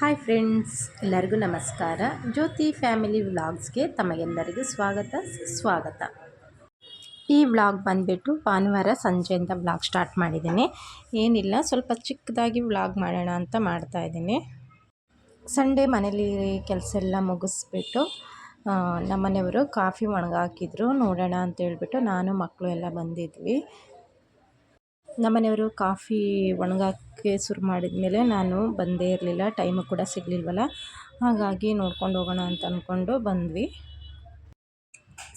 Hi friends, ಎಲ್ಲರಿಗೂ ನಮಸ್ಕಾರ. ಜ್ಯೋತಿ family ವ್ಲಾಗ್ಸ್ಗೆ ತಮಗೆಲ್ಲರಿಗೂ ಸ್ವಾಗತ ಸ್ವಾಗತ ಈ ವ್ಲಾಗ್ ಬಂದುಬಿಟ್ಟು ಭಾನುವಾರ ಸಂಜೆಯಿಂದ ವ್ಲಾಗ್ ಸ್ಟಾರ್ಟ್ ಮಾಡಿದ್ದೀನಿ. ಏನಿಲ್ಲ, ಸ್ವಲ್ಪ ಚಿಕ್ಕದಾಗಿ ವ್ಲಾಗ್ ಮಾಡೋಣ ಅಂತ ಮಾಡ್ತಾ ಇದ್ದೀನಿ. ಸಂಡೇ ಮನೇಲಿ ಕೆಲಸ ಎಲ್ಲ ಮುಗಿಸ್ಬಿಟ್ಟು ನಮ್ಮನೆಯವರು ಕಾಫಿ ಒಣಗಾಕಿದ್ರು. ನೋಡೋಣ ಅಂತ ಹೇಳ್ಬಿಟ್ಟು ನಾನು, ಮಕ್ಕಳು ಎಲ್ಲ ಬಂದಿದ್ವಿ. ನಮ್ಮನೆಯವರು ಕಾಫಿ ಒಣಗಾಕೆ ಶುರು ಮಾಡಿದ ಮೇಲೆ ನಾನು ಬಂದೇ ಇರಲಿಲ್ಲ, ಟೈಮು ಕೂಡ ಸಿಗಲಿಲ್ವಲ್ಲ. ಹಾಗಾಗಿ ನೋಡ್ಕೊಂಡು ಹೋಗೋಣ ಅಂತ ಅಂದ್ಕೊಂಡು ಬಂದ್ವಿ.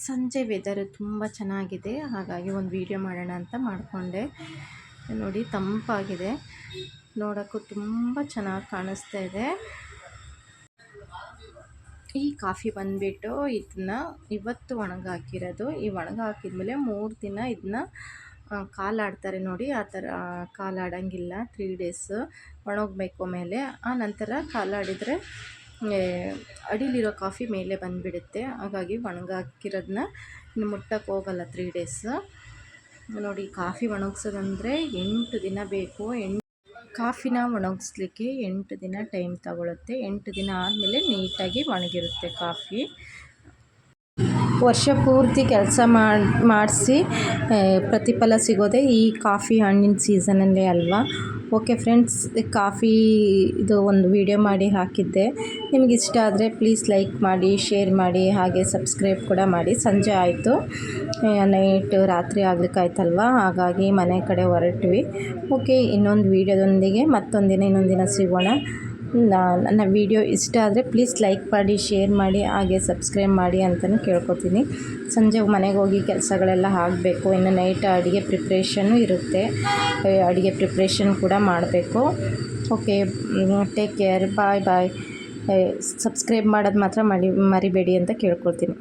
ಸಂಜೆ ವೆದರ್ ತುಂಬ ಚೆನ್ನಾಗಿದೆ, ಹಾಗಾಗಿ ಒಂದು ವೀಡಿಯೋ ಮಾಡೋಣ ಅಂತ ಮಾಡಿಕೊಂಡೆ. ನೋಡಿ, ತಂಪಾಗಿದೆ. ನೋಡೋಕ್ಕೂ ತುಂಬ ಚೆನ್ನಾಗಿ ಕಾಣಿಸ್ತಾ ಇದೆ. ಈ ಕಾಫಿ ಬಂದುಬಿಟ್ಟು ಇದನ್ನ ಇವತ್ತು ಒಣಗಾಕಿರೋದು. ಈ ಒಣಗಾಕಿದ್ಮೇಲೆ ಮೂರು ದಿನ ಇದನ್ನ ಕಾಲಾಡ್ತಾರೆ ನೋಡಿ, ಆ ಥರ ಕಾಲಾಡಂಗಿಲ್ಲ. ತ್ರೀ ಡೇಸ್ ಒಣಗಬೇಕು ಮೇಲೆ. ಆ ನಂತರ ಕಾಲಾಡಿದರೆ ಅಡಿಲಿರೋ ಕಾಫಿ ಮೇಲೆ ಬಂದುಬಿಡುತ್ತೆ. ಹಾಗಾಗಿ ಒಣಗಾಕಿರೋದನ್ನ ಇನ್ನು ಮುಟ್ಟಕ್ಕೆ ಹೋಗಲ್ಲ ತ್ರೀ ಡೇಸ್ ನೋಡಿ ಕಾಫಿ ಒಣಗಿಸೋದಂದರೆ ಎಂಟು ದಿನ ಬೇಕು. ಎಂಟು ಕಾಫಿನ ಒಣಗಿಸ್ಲಿಕ್ಕೆ ಎಂಟು ದಿನ ಟೈಮ್ ತಗೊಳುತ್ತೆ. ಎಂಟು ದಿನ ಆದಮೇಲೆ ನೀಟಾಗಿ ಒಣಗಿರುತ್ತೆ ಕಾಫಿ ವರ್ಷ ಪೂರ್ತಿ ಕೆಲಸ ಮಾಡಿ, ಮಾಡಿಸಿ ಪ್ರತಿಫಲ ಸಿಗೋದೇ ಈ ಕಾಫಿ ಹಣ್ಣಿನ ಸೀಸನಲ್ಲೇ ಅಲ್ವಾ? ಓಕೆ ಫ್ರೆಂಡ್ಸ್ ಕಾಫಿ ಇದು ಒಂದು ವಿಡಿಯೋ ಮಾಡಿ ಹಾಕಿದ್ದೆ. ನಿಮಗೆ ಇಷ್ಟ ಆದರೆ ಪ್ಲೀಸ್ ಲೈಕ್ ಮಾಡಿ ಶೇರ್ ಮಾಡಿ, ಹಾಗೆ ಸಬ್ಸ್ಕ್ರೈಬ್ ಕೂಡ ಮಾಡಿ. ಸಂಜೆ ಆಯಿತು. ನೈಟ್ ರಾತ್ರಿ ಆಗ್ಲಿಕ್ಕಾಯ್ತಲ್ವ? ಹಾಗಾಗಿ ಮನೆ ಕಡೆ ಹೊರಟ್ವಿ. ಓಕೆ ಇನ್ನೊಂದು ವೀಡಿಯೋದೊಂದಿಗೆ ಮತ್ತೊಂದಿನ ಇನ್ನೊಂದಿನ ದಿನ ಸಿಗೋಣ. ನನ್ನ ವಿಡಿಯೋ ಇಷ್ಟ ಆದರೆ ಪ್ಲೀಸ್ ಲೈಕ್ ಮಾಡಿ ಶೇರ್ ಮಾಡಿ, ಹಾಗೆ ಸಬ್ಸ್ಕ್ರೈಬ್ ಮಾಡಿ ಅಂತಲೂ ಕೇಳ್ಕೊತೀನಿ. ಸಂಜೆ ಮನೆಗೆ ಹೋಗಿ ಕೆಲಸಗಳೆಲ್ಲ ಆಗಬೇಕು. ಇನ್ನು ನೈಟ್ ಅಡುಗೆ ಪ್ರಿಪ್ರೇಷನ್ನು ಇರುತ್ತೆ. ಅಡುಗೆ ಪ್ರಿಪ್ರೇಷನ್ ಕೂಡ ಮಾಡಬೇಕು. Okay take care bye bye subscribe ಮಾಡೋದು ಮಾತ್ರ ಮರಿ ಮರಿಬೇಡಿ ಅಂತ ಕೇಳ್ಕೊಳ್ತೀನಿ.